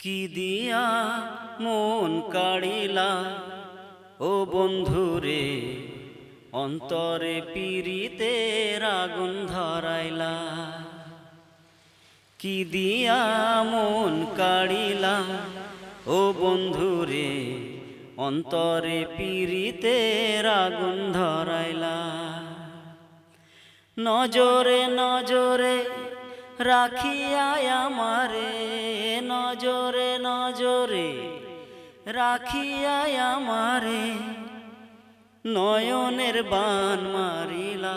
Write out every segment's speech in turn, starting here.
কি দিয়া মন কাড়িলা? ও বন্ধুরে, অন্তরে পিরিতে আগুন ধরাইলা। কি দিয়া মন কাড়িলা? ও বন্ধুরে, অন্তরে পিরিতে আগুন ধরাইলা। নজরে নজরে রাখিয়া আমারে নজরে নজরে, রাখিয়া আমারে নয়নের বান মারিলা।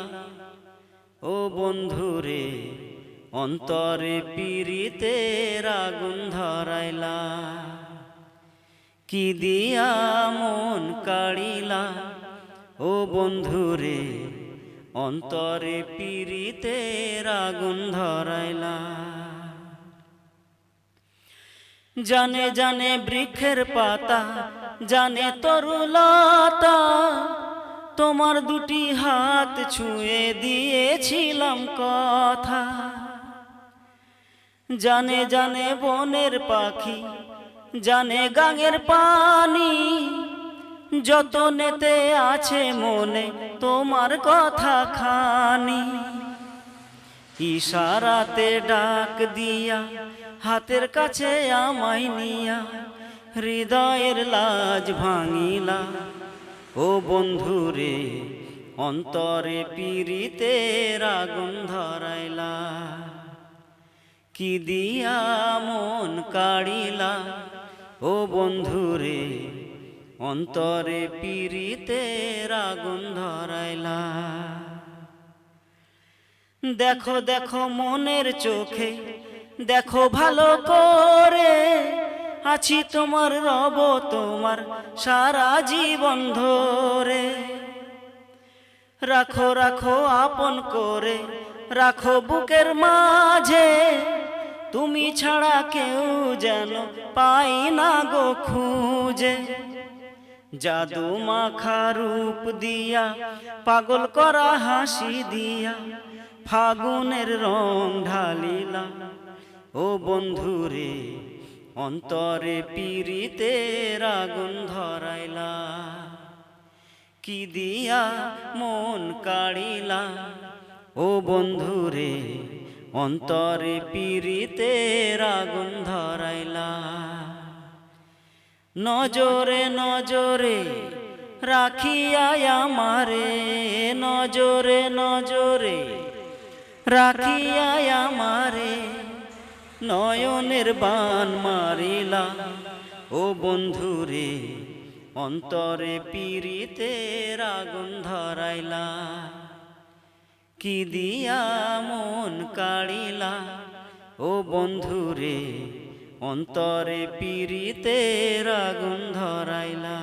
ও বন্ধুরে, অন্তরে পিরিতে আগুন ধরাইলা। কি দিয়া মন কাড়িলা? ও বন্ধুরে অন্তরে পিরিতে আগুন ধরাইলা। জানে জানে বৃক্ষের পাতা, জানে তরুলতা, তোমার দুটি হাত ছুঁয়ে দিয়েছিলাম কথা। জানে জানে বনের পাখি, জানে গাঙের পানি যতনেতে আছে মনে তোমার কথা খানি। ইশারাতে ডাক দিয়া, হাতের কাছে আমায় নিয়া, হৃদয়ের লাজ ভাঙিলা। ও বন্ধুরে, অন্তরে পিরিতে আগুন ধরাইলা। কি দিয়া মন কাড়িলা, ও বন্ধুরে অন্তরে পিরিতে আগুন ধরাইলা। দেখো দেখো মনের চোখে, দেখো ভালো করে, আছি তোমার রব তোমার সারা জীবন ধরে। রাখো রাখো আপন করে, রাখো বুকের মাঝে, তুমি ছাড়া কেউ যেন পাই না গো খুঁজে। জাদু মাখা রূপ দিয়া, পাগল করা হাসি দিয়া, ফাগুনের রং ঢালিলা। ও বন্ধুরে, অন্তরে পিরিতে আগুন ধরাইলা। কি দিয়া মন কাড়িলা? ও বন্ধুরে, অন্তরে পিরিতে আগুন নজরে নজরে রাখিয়া আমারে, নজরে নজরে রাখিয়া আমারে নয়নের বান মারিলা। ও বন্ধুরে, অন্তরে পিরিতে আগুন ধরাইলা। কি দিয়া মন কাড়িলা? ও বন্ধুরে অন্তরে পিরিতে আগুন ধরাইলা।